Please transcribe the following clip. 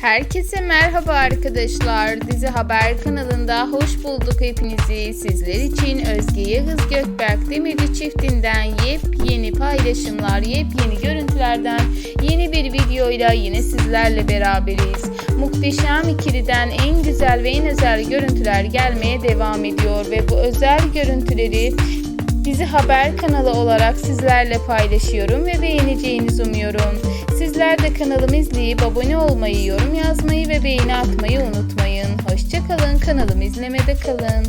Herkese merhaba arkadaşlar. Dizi Haber kanalında hoş bulduk hepinizi. Sizler için Özge Yağız Gökberk Demirci çiftinden yepyeni paylaşımlar, yepyeni görüntülerden yeni bir videoyla yine sizlerle beraberiz. Muhteşem ikiliden en güzel ve en özel görüntüler gelmeye devam ediyor ve bu özel görüntüleri Dizi Haber kanalı olarak sizlerle paylaşıyorum ve beğeneceğinizi umuyorum. Sizler de kanalımı izleyip abone olmayı, yorum yazmayı ve beğeni atmayı unutmayın. Hoşçakalın, kanalımı izlemede kalın.